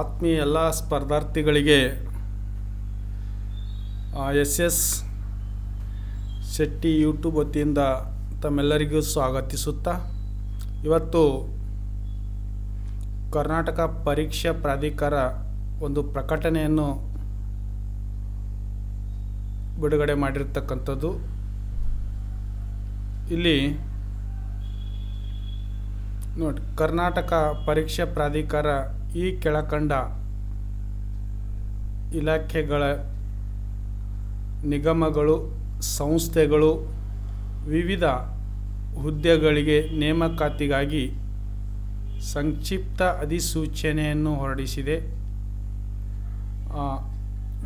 ಆತ್ಮೀಯ ಎಲ್ಲ ಸ್ಪರ್ಧಾರ್ಥಿಗಳಿಗೆ ಎಸ್ ಎಸ್ ಶೆಟ್ಟಿ ಯೂಟ್ಯೂಬ್ ವತಿಯಿಂದ ತಮ್ಮೆಲ್ಲರಿಗೂ ಸ್ವಾಗತಿಸುತ್ತಾ, ಇವತ್ತು ಕರ್ನಾಟಕ ಪರೀಕ್ಷಾ ಪ್ರಾಧಿಕಾರ ಒಂದು ಪ್ರಕಟಣೆಯನ್ನು ಬಿಡುಗಡೆ ಮಾಡಿರ್ತಕ್ಕಂಥದ್ದು. ಇಲ್ಲಿ ನೋಡಿ, ಕರ್ನಾಟಕ ಪರೀಕ್ಷಾ ಪ್ರಾಧಿಕಾರ ಈ ಕೆಳಕಂಡ ಇಲಾಖೆಗಳ ನಿಗಮಗಳು, ಸಂಸ್ಥೆಗಳು ವಿವಿಧ ಹುದ್ದೆಗಳಿಗೆ ನೇಮಕಾತಿಗಾಗಿ ಸಂಕ್ಷಿಪ್ತ ಅಧಿಸೂಚನೆಯನ್ನು ಹೊರಡಿಸಿದೆ.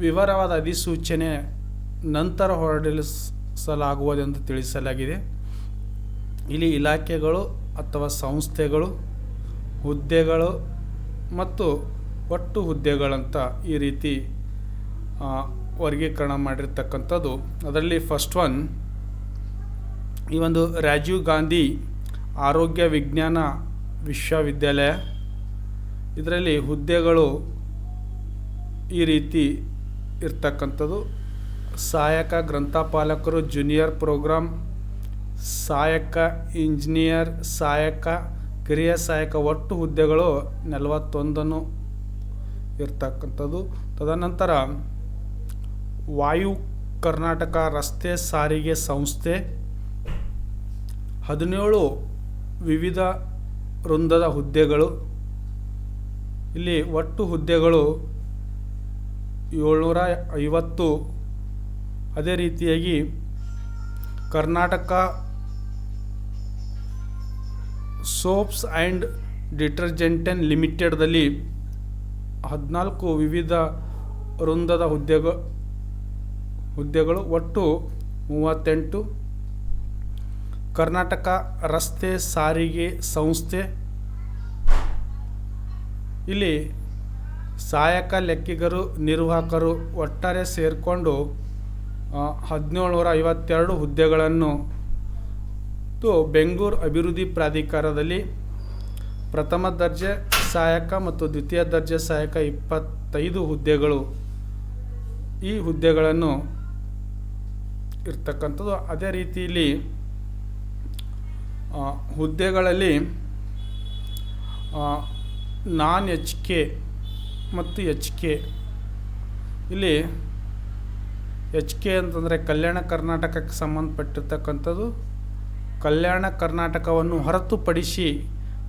ವಿವರವಾದ ಅಧಿಸೂಚನೆ ನಂತರ ಹೊರಡಿಸಲಾಗುವುದೆಂದು ತಿಳಿಸಲಾಗಿದೆ. ಇಲ್ಲಿ ಇಲಾಖೆಗಳು ಅಥವಾ ಸಂಸ್ಥೆಗಳು, ಹುದ್ದೆಗಳು ಮತ್ತು ಒಟ್ಟು ಹುದ್ದೆಗಳಂತ ಈ ರೀತಿ ವರ್ಗೀಕರಣ ಮಾಡಿರ್ತಕ್ಕಂಥದ್ದು. ಅದರಲ್ಲಿ ಫಸ್ಟ್ ಒನ್ ಈ ಒಂದು ರಾಜೀವ್ ಗಾಂಧಿ ಆರೋಗ್ಯ ವಿಜ್ಞಾನ ವಿಶ್ವವಿದ್ಯಾಲಯ. ಇದರಲ್ಲಿ ಹುದ್ದೆಗಳು ಈ ರೀತಿ ಇರ್ತಕ್ಕಂಥದ್ದು. ಸಹಾಯಕ ಗ್ರಂಥಪಾಲಕರು ಜೂನಿಯರ್ ಪ್ರೋಗ್ರಾಮ್ ಸಹಾಯಕ ಇಂಜಿನಿಯರ್ ಸಹಾಯಕ ಕಿರಿಯ ಸಹಾಯಕ ಒಟ್ಟು ಹುದ್ದೆಗಳು ನಲವತ್ತೊಂದನ್ನು ಇರ್ತಕ್ಕಂಥದ್ದು. ತದನಂತರ ವಾಯು ಕರ್ನಾಟಕ ರಸ್ತೆ ಸಾರಿಗೆ ಸಂಸ್ಥೆ ಹದಿನೇಳು ವಿವಿಧ ವೃಂದದ ಹುದ್ದೆಗಳು. ಇಲ್ಲಿ ಒಟ್ಟು ಹುದ್ದೆಗಳು ಏಳ್ನೂರ ಐವತ್ತು. ಅದೇ ರೀತಿಯಾಗಿ ಕರ್ನಾಟಕ ಸೋಪ್ಸ್ ಆ್ಯಂಡ್ ಡಿಟರ್ಜೆಂಟನ್ ಲಿಮಿಟೆಡ್ದಲ್ಲಿ ಹದಿನಾಲ್ಕು ವಿವಿಧ ವೃಂದದ ಹುದ್ದೆಗ, ಹುದ್ದೆಗಳು ಒಟ್ಟು ಮೂವತ್ತೆಂಟು. ಕರ್ನಾಟಕ ರಸ್ತೆ ಸಾರಿಗೆ ಸಂಸ್ಥೆ. ಇಲ್ಲಿ ಸಹಾಯಕ ಲೆಕ್ಕಿಗರು, ನಿರ್ವಾಹಕರು ಒಟ್ಟಾರೆ ಸೇರಿಕೊಂಡು ಹದಿನೇಳು ನೂರ ಐವತ್ತೆರಡು ಹುದ್ದೆಗಳನ್ನು ಮತ್ತು ಬೆಂಗಳೂರು ಅಭಿವೃದ್ಧಿ ಪ್ರಾಧಿಕಾರದಲ್ಲಿ ಪ್ರಥಮ ದರ್ಜೆ ಸಹಾಯಕ ಮತ್ತು ದ್ವಿತೀಯ ದರ್ಜೆ ಸಹಾಯಕ ಇಪ್ಪತ್ತೈದು ಹುದ್ದೆಗಳು. ಈ ಹುದ್ದೆಗಳನ್ನು ಇರ್ತಕ್ಕಂಥದ್ದು ಅದೇ ರೀತಿಯಲ್ಲಿ ಹುದ್ದೆಗಳಲ್ಲಿ ನಾನ್ ಎಚ್ ಕೆ ಮತ್ತು ಎಚ್ ಕೆ. ಇಲ್ಲಿ ಎಚ್ ಕೆ ಅಂತಂದರೆ ಕಲ್ಯಾಣ ಕರ್ನಾಟಕಕ್ಕೆ ಸಂಬಂಧಪಟ್ಟಿರ್ತಕ್ಕಂಥದ್ದು ಕಲ್ಯಾಣ ಕರ್ನಾಟಕವನ್ನು ಹೊರತುಪಡಿಸಿ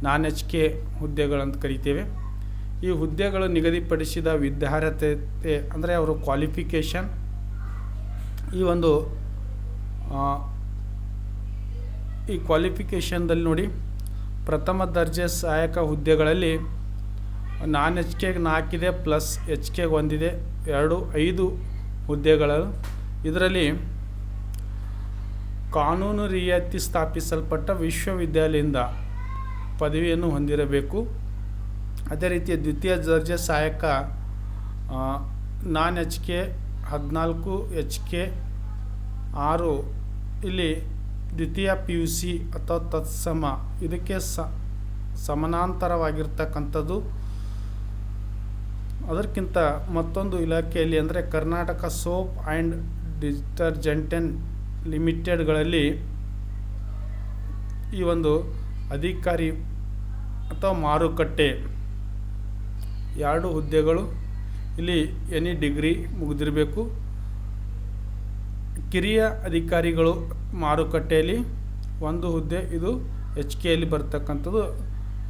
ನಾನ್ ಎಚ್ ಕೆ ಹುದ್ದೆಗಳಂತ ಕರಿತೇವೆ. ಈ ಹುದ್ದೆಗಳು ನಿಗದಿಪಡಿಸಿದ ವಿದ್ಯಾರ್ಹತೆ ಅಂದರೆ ಅವರು ಕ್ವಾಲಿಫಿಕೇಷನ್ ಈ ಒಂದು ಈ ಕ್ವಾಲಿಫಿಕೇಷನ್ದಲ್ಲಿ ನೋಡಿ, ಪ್ರಥಮ ದರ್ಜೆ ಸಹಾಯಕ ಹುದ್ದೆಗಳಲ್ಲಿ ನಾನ್ ಎಚ್ ಕೆಗೆ ನಾಲ್ಕಿದೆ ಪ್ಲಸ್ ಎಚ್ ಕೆಗೆ ಒಂದಿದೆ, ಎರಡು, ಐದು ಹುದ್ದೆಗಳು. ಇದರಲ್ಲಿ ಕಾನೂನು ರಿಯಾಯಿತಿ ಸ್ಥಾಪಿಸಲ್ಪಟ್ಟ ವಿಶ್ವವಿದ್ಯಾಲಯದಿಂದ ಪದವಿಯನ್ನು ಹೊಂದಿರಬೇಕು. ಅದೇ ರೀತಿಯ ದ್ವಿತೀಯ ದರ್ಜೆ ಸಹಾಯಕ ನಾನ್ ಎಚ್ ಕೆ, ಹದಿನಾಲ್ಕು ಎಚ್ ಕೆ, ಆರು, ಇಲ್ಲಿ ದ್ವಿತೀಯ ಪಿ ಯು ಸಿ ಅಥವಾ ತತ್ಸಮ, ಇದಕ್ಕೆ ಸ, ಸಮಾನಾಂತರವಾಗಿರ್ತಕ್ಕಂಥದ್ದು. ಅದಕ್ಕಿಂತ ಮತ್ತೊಂದು ಇಲಾಖೆಯಲ್ಲಿ ಅಂದರೆ ಕರ್ನಾಟಕ ಸೋಪ್ ಆ್ಯಂಡ್ ಡಿಟರ್ಜೆಂಟನ್ ಲಿಮಿಟೆಡ್ಗಳಲ್ಲಿ ಈ ಒಂದು ಅಧಿಕಾರಿ ಅಥವಾ ಮಾರುಕಟ್ಟೆ ಎರಡು ಹುದ್ದೆಗಳು ಇಲ್ಲಿ ಎನಿ ಡಿಗ್ರಿ ಮುಗಿದಿರಬೇಕು. ಕಿರಿಯ ಅಧಿಕಾರಿಗಳು ಮಾರುಕಟ್ಟೆಯಲ್ಲಿ ಒಂದು ಹುದ್ದೆ, ಇದು ಎಚ್ ಕೆಯಲ್ಲಿ ಬರ್ತಕ್ಕಂಥದ್ದು.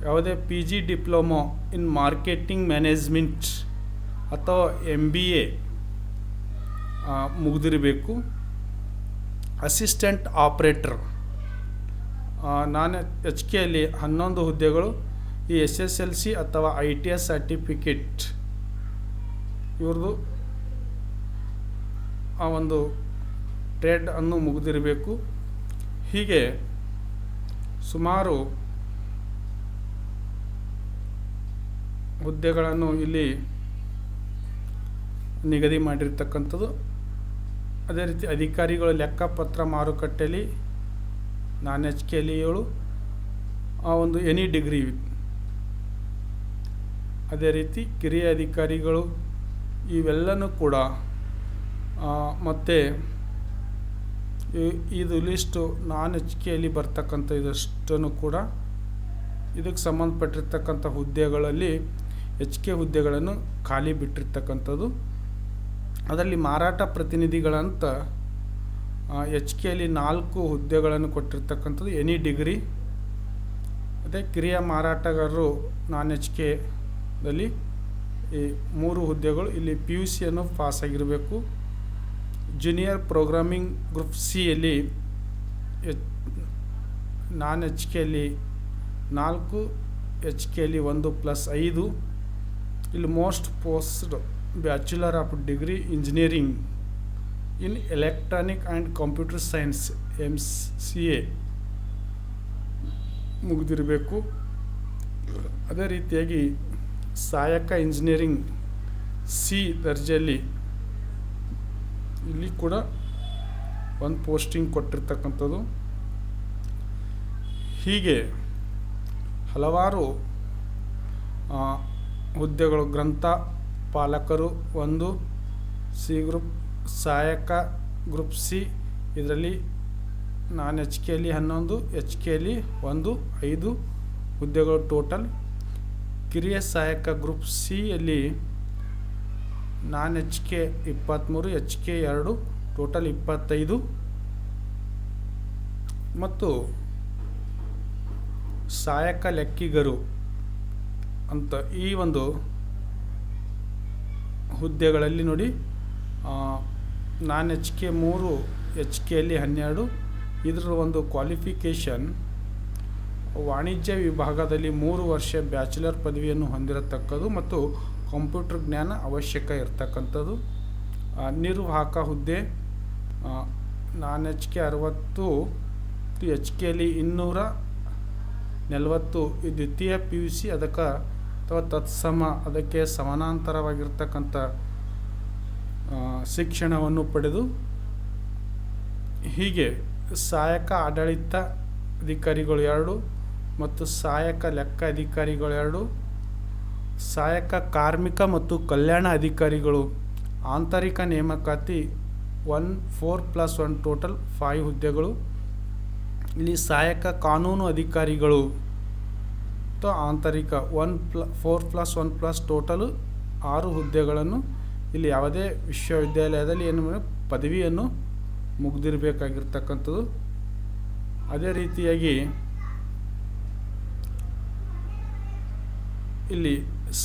ಯಾವುದೇ P G diploma in marketing management ಅಥವಾ M B A ಮುಗಿದಿರಬೇಕು. Assistant operator. ನಾನು ಎಚ್ ಕೆಯಲ್ಲಿ ಹನ್ನೊಂದು ಹುದ್ದೆಗಳು, ಈ ಎಸ್ ಎಸ್ ಎಲ್ ಸಿ ಅಥವಾ ಐ ಟಿ ಎಸ್ ಸರ್ಟಿಫಿಕೇಟ್. ಇವ್ರದ್ದು ಆ ಒಂದು ಟ್ರೇಡ್ ಅನ್ನು ಮುಗಿದಿರಬೇಕು. ಹೀಗೆ ಸುಮಾರು ಹುದ್ದೆಗಳನ್ನು ಇಲ್ಲಿ ನಿಗದಿ ಮಾಡಿರ್ತಕ್ಕಂಥದ್ದು ಅದೇ ರೀತಿ ಅಧಿಕಾರಿಗಳು ಲೆಕ್ಕಪತ್ರ ಮಾರುಕಟ್ಟೆಯಲ್ಲಿ ನಾನ್ ಎಚ್ ಕೆಯಲ್ಲಿ ಏಳು ಆ ಒಂದು ಎನಿ ಡಿಗ್ರಿ ಅದೇ ರೀತಿ ಕಿರಿಯ ಅಧಿಕಾರಿಗಳು ಇವೆಲ್ಲನೂ ಕೂಡ ಮತ್ತು ಇದು ಲಿಸ್ಟು ನಾನ್ ಎಚ್ ಕೆಯಲ್ಲಿ ಬರ್ತಕ್ಕಂಥ ಇದಷ್ಟನ್ನು ಕೂಡ ಇದಕ್ಕೆ ಸಂಬಂಧಪಟ್ಟಿರ್ತಕ್ಕಂಥ ಹುದ್ದೆಗಳಲ್ಲಿ ಎಚ್ ಕೆ ಹುದ್ದೆಗಳನ್ನು ಖಾಲಿ ಬಿಟ್ಟಿರ್ತಕ್ಕಂಥದ್ದು. ಅದರಲ್ಲಿ ಮಾರಾಟ ಪ್ರತಿನಿಧಿಗಳಂತ ಎಚ್ ಕೆಯಲ್ಲಿ ನಾಲ್ಕು ಹುದ್ದೆಗಳನ್ನು ಕೊಟ್ಟಿರ್ತಕ್ಕಂಥದ್ದು ಎನಿ ಡಿಗ್ರಿ. ಅದೇ ಕಿರಿಯ ಮಾರಾಟಗಾರರು ನಾನ್ ಎಚ್ ಕೆದಲ್ಲಿ ಈ ಮೂರು ಹುದ್ದೆಗಳು, ಇಲ್ಲಿ ಪಿ ಯು ಸಿಯನ್ನು ಪಾಸಾಗಿರಬೇಕು. ಜೂನಿಯರ್ ಪ್ರೋಗ್ರಾಮಿಂಗ್ ಗ್ರೂಪ್ ಸಿಯಲ್ಲಿ ಎಚ್, ನಾನ್ ಎಚ್ ಕೆಯಲ್ಲಿ ನಾಲ್ಕು, ಎಚ್ ಕೆಯಲ್ಲಿ ಒಂದು ಪ್ಲಸ್ ಐದು. ಇಲ್ಲಿ most post bachelor of degree engineering in electronic and computer science M C A ಮುಗಿದಿರಬೇಕು. ಅದೇ ರೀತಿಯಾಗಿ ಸಹಾಯಕ ಇಂಜಿನಿಯರಿಂಗ್ ಸಿ ದರ್ಜೆಯಲ್ಲಿ ಇಲ್ಲಿ ಕೂಡ ಒಂದು ಪೋಸ್ಟಿಂಗ್ ಕೊಟ್ಟಿರ್ತಕ್ಕಂಥದ್ದು. ಹೀಗೆ ಹಲವಾರು ಹುದ್ದೆಗಳು, ಗ್ರಂಥ ಪಾಲಕರು ಒಂದು, ಸಿ ಗ್ರೂಪ್, ಸಹಾಯಕ ಗ್ರೂಪ್ ಸಿ, ಇದರಲ್ಲಿ ನಾನ್ ಎಚ್ ಕೆಯಲ್ಲಿ ಹನ್ನೊಂದು, ಎಚ್ ಕೆಯಲ್ಲಿ ಒಂದು, ಐದು ಹುದ್ದೆಗಳು ಟೋಟಲ್. ಕಿರಿಯ ಸಹಾಯಕ ಗ್ರೂಪ್ ಸಿಯಲ್ಲಿ ನಾನ್ ಎಚ್ ಕೆ ಇಪ್ಪತ್ತ್ಮೂರು ಎಚ್ ಕೆ ಎರಡು, ಟೋಟಲ್ ಇಪ್ಪತ್ತೈದು. ಮತ್ತು ಸಹಾಯಕ ಲೆಕ್ಕಿಗರು ಅಂತ ಈ ಒಂದು ಹುದ್ದೆಗಳಲ್ಲಿ ನೋಡಿ ನಾನ್ ಎಚ್ ಕೆ ಮೂರು ಎಚ್ ಕೆಯಲ್ಲಿ ಹನ್ನೆರಡು ಇದರ ಒಂದು ಕ್ವಾಲಿಫಿಕೇಷನ್ ವಾಣಿಜ್ಯ ವಿಭಾಗದಲ್ಲಿ ಮೂರು ವರ್ಷ ಬ್ಯಾಚುಲರ್ ಪದವಿಯನ್ನು ಹೊಂದಿರತಕ್ಕದ್ದು ಮತ್ತು ಕಂಪ್ಯೂಟರ್ ಜ್ಞಾನ ಅವಶ್ಯಕ ಇರತಕ್ಕಂಥದ್ದು. ನಿರ್ವಾಹಕ ಹುದ್ದೆ ನಾನ್ ಎಚ್ ಕೆ ಅರವತ್ತು ಎಚ್ ಕೆಯಲ್ಲಿ ಇನ್ನೂರ ನಲವತ್ತು, ದ್ವಿತೀಯ ಪಿ ಯು ಸಿ ಅದಕ್ಕೆ ಅಥವಾ ತತ್ಸಮ, ಅದಕ್ಕೆ ಸಮಾನಾಂತರವಾಗಿರ್ತಕ್ಕಂಥ ಶಿಕ್ಷಣವನ್ನು ಪಡೆದು ಹೀಗೆ ಸಹಾಯಕ ಆಡಳಿತ ಅಧಿಕಾರಿಗಳು ಎರಡು ಮತ್ತು ಸಹಾಯಕ ಲೆಕ್ಕ ಅಧಿಕಾರಿಗಳು ಎರಡು, ಸಹಾಯಕ ಕಾರ್ಮಿಕ ಮತ್ತು ಕಲ್ಯಾಣ ಅಧಿಕಾರಿಗಳು ಆಂತರಿಕ ನೇಮಕಾತಿ one, four plus one total five ಹುದ್ದೆಗಳು. ಇಲ್ಲಿ ಸಹಾಯಕ ಕಾನೂನು ಅಧಿಕಾರಿಗಳು ಅಥವಾ ಆಂತರಿಕ one plus, four plus one plus total ಆರು ಹುದ್ದೆಗಳನ್ನು ಇಲ್ಲಿ ಯಾವುದೇ ವಿಶ್ವವಿದ್ಯಾಲಯದಲ್ಲಿ ಏನು ಪದವಿಯನ್ನು ಮುಗ್ದಿರಬೇಕಾಗಿರ್ತಕ್ಕಂಥದ್ದು. ಅದೇ ರೀತಿಯಾಗಿ ಇಲ್ಲಿ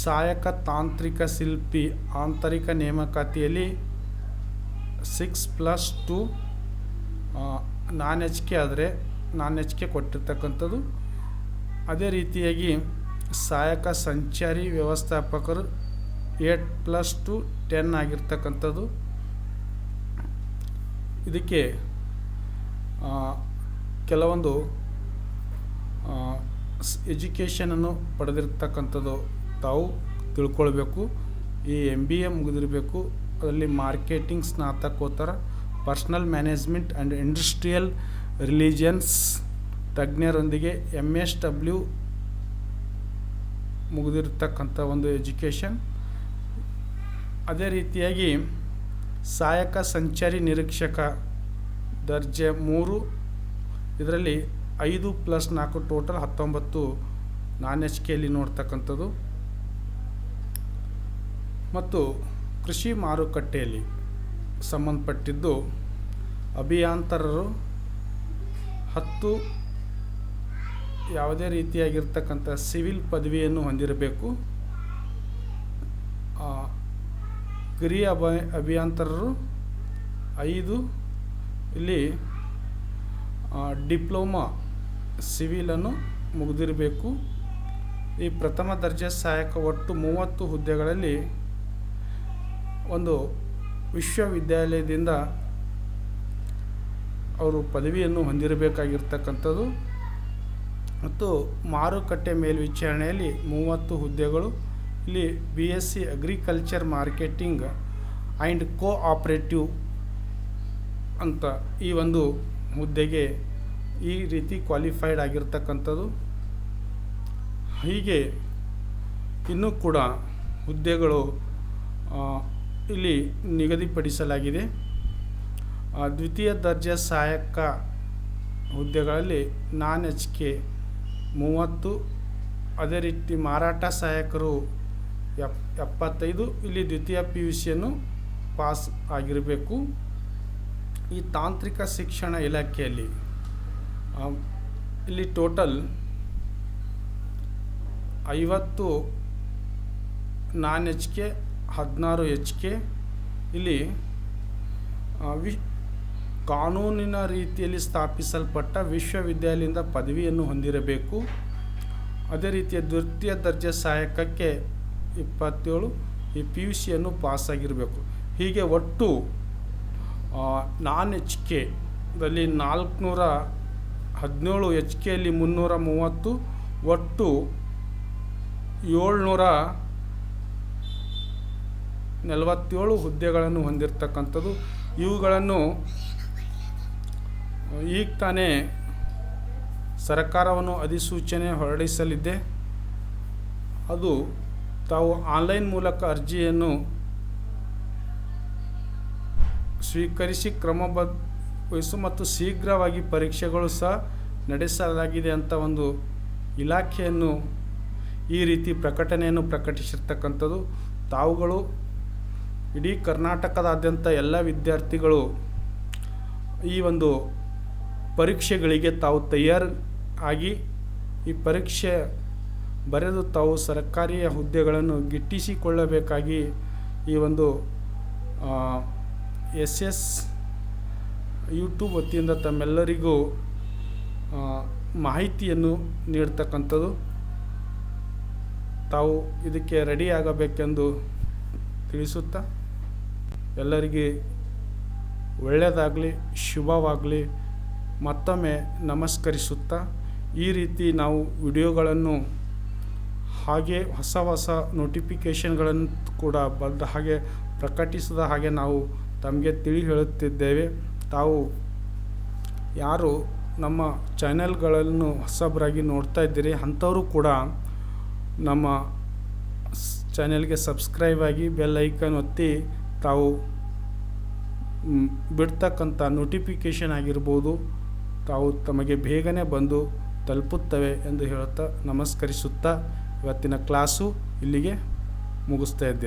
ಸಹಾಯಕ ತಾಂತ್ರಿಕ ಶಿಲ್ಪಿ ಆಂತರಿಕ ನೇಮಕಾತಿಯಲ್ಲಿ six plus two non H K ಆದರೆ ನಾನ್ ಎಚ್ ಕೆ ಕೊಟ್ಟಿರ್ತಕ್ಕಂಥದ್ದು. ಅದೇ ರೀತಿಯಾಗಿ ಸಹಾಯಕ ಸಂಚಾರಿ ವ್ಯವಸ್ಥಾಪಕರು ಏಟ್ ಪ್ಲಸ್ ಟು ಟೆನ್ ಆಗಿರ್ತಕ್ಕಂಥದ್ದು. ಇದಕ್ಕೆ ಕೆಲವೊಂದು ಎಜುಕೇಷನನ್ನು ಪಡೆದಿರ್ತಕ್ಕಂಥದ್ದು ತಾವು ತಿಳ್ಕೊಳ್ಬೇಕು. ಈ ಎಂ ಬಿ ಎ ಮುಗಿದಿರಬೇಕು. ಅದರಲ್ಲಿ ಮಾರ್ಕೆಟಿಂಗ್ ಸ್ನಾತಕೋತ್ತರ, personnel management and industrial religions ತಜ್ಞರೊಂದಿಗೆ ಎಂ ಎಸ್ ಡಬ್ಲ್ಯೂ ಮುಗಿದಿರ್ತಕ್ಕಂಥ ಒಂದು ಎಜುಕೇಷನ್. ಅದೇ ರೀತಿಯಾಗಿ ಸಹಾಯಕ ಸಂಚಾರಿ ನಿರೀಕ್ಷಕ ದರ್ಜೆ ಮೂರು, ಇದರಲ್ಲಿ ಐದು ಪ್ಲಸ್ ನಾಲ್ಕು ಟೋಟಲ್ ಹತ್ತೊಂಬತ್ತು ನಾನ್ ಎಚ್ ಕೆಯಲ್ಲಿ ನೋಡ್ತಕ್ಕಂಥದ್ದು. ಮತ್ತು ಕೃಷಿ ಮಾರುಕಟ್ಟೆಯಲ್ಲಿ ಸಂಬಂಧಪಟ್ಟಿದ್ದು ಅಭಿಯಾಂತರರು ಹತ್ತು ಯಾವುದೇ ರೀತಿಯಾಗಿರ್ತಕ್ಕಂಥ ಸಿವಿಲ್ ಪದವಿಯನ್ನು ಹೊಂದಿರಬೇಕು. ಕಿರಿಯ ಅಭ, ಅಭಿಯಂತರರು ಐದು, ಇಲ್ಲಿ ಡಿಪ್ಲೊಮಾ ಸಿವಿಲನ್ನು ಮುಗಿದಿರಬೇಕು. ಈ ಪ್ರಥಮ ದರ್ಜೆ ಸಹಾಯಕ ಒಟ್ಟು ಮೂವತ್ತು ಹುದ್ದೆಗಳಲ್ಲಿ ಒಂದು ವಿಶ್ವವಿದ್ಯಾಲಯದಿಂದ ಅವರು ಪದವಿಯನ್ನು ಹೊಂದಿರಬೇಕಾಗಿರ್ತಕ್ಕಂಥದ್ದು. ಮತ್ತು ಮಾರುಕಟ್ಟೆ ಮೇಲ್ವಿಚಾರಣೆಯಲ್ಲಿ ಮೂವತ್ತು ಹುದ್ದೆಗಳು. ಇಲ್ಲಿ B S C agriculture marketing and cooperative ಅಂತ ಈ ಒಂದು ಹುದ್ದೆಗೆ ಈ ರೀತಿ ಕ್ವಾಲಿಫೈಡ್ ಆಗಿರ್ತಕ್ಕಂಥದ್ದು. ಹೀಗೆ ಇನ್ನೂ ಕೂಡ ಹುದ್ದೆಗಳು ಇಲ್ಲಿ ನಿಗದಿಪಡಿಸಲಾಗಿದೆ. ದ್ವಿತೀಯ ದರ್ಜೆ ಸಹಾಯಕ ಹುದ್ದೆಗಳಲ್ಲಿ ನಾನ್ ಎಚ್ ಕೆ ಮೂವತ್ತು, ಅದೇ ರೀತಿ ಮಾರಾಟ ಸಹಾಯಕರು ಎಪ್, ಎಪ್ಪತ್ತೈದು, ಇಲ್ಲಿ ದ್ವಿತೀಯ ಪಿ ಯು ಸಿಯನ್ನು ಪಾಸ್ ಆಗಿರಬೇಕು. ಈ ತಾಂತ್ರಿಕ ಶಿಕ್ಷಣ ಇಲಾಖೆಯಲ್ಲಿ ಇಲ್ಲಿ ಟೋಟಲ್ ಐವತ್ತು ನಾನ್ ಎಚ್ ಕೆ ಹದಿನಾರು ಎಚ್ ಕೆ ಇಲ್ಲಿ ವಿ ಕಾನೂನಿನ ರೀತಿಯಲ್ಲಿ ಸ್ಥಾಪಿಸಲ್ಪಟ್ಟ ವಿಶ್ವವಿದ್ಯಾಲಯದಿಂದ ಪದವಿಯನ್ನು ಹೊಂದಿರಬೇಕು. ಅದೇ ರೀತಿಯ ದ್ವಿತೀಯ ದರ್ಜೆ ಸಹಾಯಕಕ್ಕೆ ಇಪ್ಪತ್ತೇಳು ಈ ಪಿ ಯು ಸಿಯನ್ನು ಪಾಸಾಗಿರಬೇಕು. ಹೀಗೆ ಒಟ್ಟು ನಾನ್ ಎಚ್ ಕೆ ದಲ್ಲಿ ನಾಲ್ಕುನೂರ ಹದಿನೇಳು ಎಚ್ ಕೆಯಲ್ಲಿ ಮುನ್ನೂರ ಮೂವತ್ತು, ಒಟ್ಟು ಏಳ್ನೂರ ನಲವತ್ತೇಳು ಹುದ್ದೆಗಳನ್ನು ಹೊಂದಿರತಕ್ಕಂಥದ್ದು. ಇವುಗಳನ್ನು ಈಗ ತಾನೇ ಸರ್ಕಾರವನ್ನು ಅಧಿಸೂಚನೆ ಹೊರಡಿಸಲಿದೆ ಅದು ತಾವು ಆನ್ಲೈನ್ ಮೂಲಕ ಅರ್ಜಿಯನ್ನು ಸ್ವೀಕರಿಸಿ ಕ್ರಮಬದ್ಧ ವಹಿಸು ಮತ್ತು ಶೀಘ್ರವಾಗಿ ಪರೀಕ್ಷೆಗಳು ಸಹ ನಡೆಸಲಾಗಿದೆ ಅಂತ ಒಂದು ಇಲಾಖೆಯನ್ನು ಈ ರೀತಿ ಪ್ರಕಟಣೆಯನ್ನು ಪ್ರಕಟಿಸಿರ್ತಕ್ಕಂಥದ್ದು. ತಾವುಗಳು ಇಡೀ ಕರ್ನಾಟಕದಾದ್ಯಂತ ಎಲ್ಲ ವಿದ್ಯಾರ್ಥಿಗಳು ಈ ಒಂದು ಪರೀಕ್ಷೆಗಳಿಗೆ ತಾವು ತಯಾರು ಆಗಿ ಈ ಪರೀಕ್ಷೆ ಬರೆದು ತಾವು ಸರ್ಕಾರಿ ಹುದ್ದೆಗಳನ್ನು ಗಿಟ್ಟಿಸಿಕೊಳ್ಳಬೇಕಾಗಿ ಈ ಒಂದು ಎಸ್ ಎಸ್ ಯೂಟ್ಯೂಬ್ ವತಿಯಿಂದ ತಮ್ಮೆಲ್ಲರಿಗೂ ಮಾಹಿತಿಯನ್ನು ನೀಡ್ತಕ್ಕಂಥದ್ದು. ತಾವು ಇದಕ್ಕೆ ರೆಡಿ ಆಗಬೇಕೆಂದು ತಿಳಿಸುತ್ತಾ, ಎಲ್ಲರಿಗೆ ಒಳ್ಳೆಯದಾಗಲಿ, ಶುಭವಾಗಲಿ. ಮತ್ತೊಮ್ಮೆ ನಮಸ್ಕರಿಸುತ್ತಾ ಈ ರೀತಿ ನಾವು ವಿಡಿಯೋಗಳನ್ನು ಹಾಗೆ ಹೊಸ ಹೊಸ ನೋಟಿಫಿಕೇಷನ್ಗಳನ್ನು ಕೂಡ ಬಂದ ಹಾಗೆ ಪ್ರಕಟಿಸಿದ ಹಾಗೆ ನಾವು ತಮಗೆ ತಿಳಿ ಹೇಳುತ್ತಿದ್ದೇವೆ. ತಾವು ಯಾರು ನಮ್ಮ ಚಾನೆಲ್ಗಳನ್ನು ಹೊಸಬರಾಗಿ ನೋಡ್ತಾ ಇದ್ದೀರಿ ಅಂಥವರು ಕೂಡ ನಮ್ಮ ಚಾನೆಲ್ಗೆ ಸಬ್ಸ್ಕ್ರೈಬ್ ಆಗಿ ಬೆಲ್ ಐಕನ್ ಒತ್ತಿ ತಾವು ಬಿಡ್ತಕ್ಕಂಥ ನೋಟಿಫಿಕೇಷನ್ ಆಗಿರ್ಬೋದು. ತಾವು ತಮಗೆ ಬೇಗನೆ ಬಂದು ತಲುಪುತ್ತವೆ ಎಂದು ಹೇಳುತ್ತಾ ನಮಸ್ಕರಿಸುತ್ತಾ ಇವತ್ತಿನ ಕ್ಲಾಸು ಇಲ್ಲಿಗೆ ಮುಗಿಸ್ತಾ ಇದ್ದೇನೆ.